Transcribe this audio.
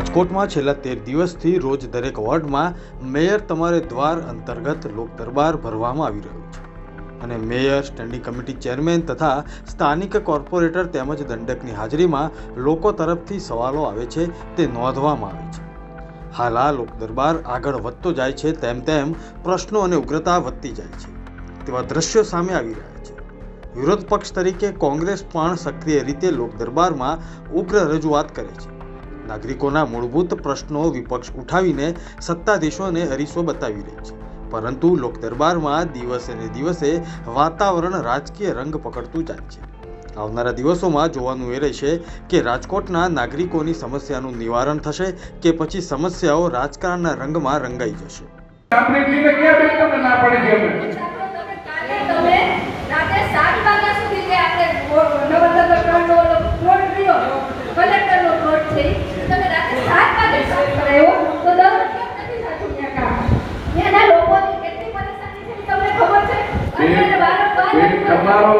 રાજકોટમાં છેલ્લા તેર દિવસથી રોજ દરેક વોર્ડમાં મેયર તમારે દ્વાર અંતર્ગત લોક દરબાર ભરવામાં આવી રહ્યો છે. અને મેયર, સ્ટેન્ડિંગ કમિટી ચેરમેન તથા સ્થાનિક કોર્પોરેટર તેમજ દંડકની હાજરીમાં લોકો તરફથી સવાલો આવે છે તે નોંધવામાં આવે છે. હાલ આ લોક દરબાર આગળ વધતો જાય છે તેમ તેમ પ્રશ્નો અને ઉગ્રતા વધતી જાય છે. તેવા દ્રશ્યો સામે આવી રહ્યા છે. વિરોધ પક્ષ તરીકે કોંગ્રેસ પણ સક્રિય રીતે લોક દરબારમાં ઉગ્ર રજૂઆત કરે છે. નાગરિકોના મૂળભૂત પ્રશ્નો વિપક્ષ ઉઠાવીને સત્તાધીશોને હરીસો બતાવી રહી છે. પરંતુ લોકદરબારમાં દિવસે ને દિવસે વાતાવરણ રાજકીય રંગ પકડતું જાય છે. આવનારા દિવસોમાં જોવાનું એ રહેશે કે રાજકોટના નાગરિકોની સમસ્યાનું નિવારણ થશે કે પછી સમસ્યાઓ રાજકારણના રંગમાં રંગાઈ જશે. આપણે તમારો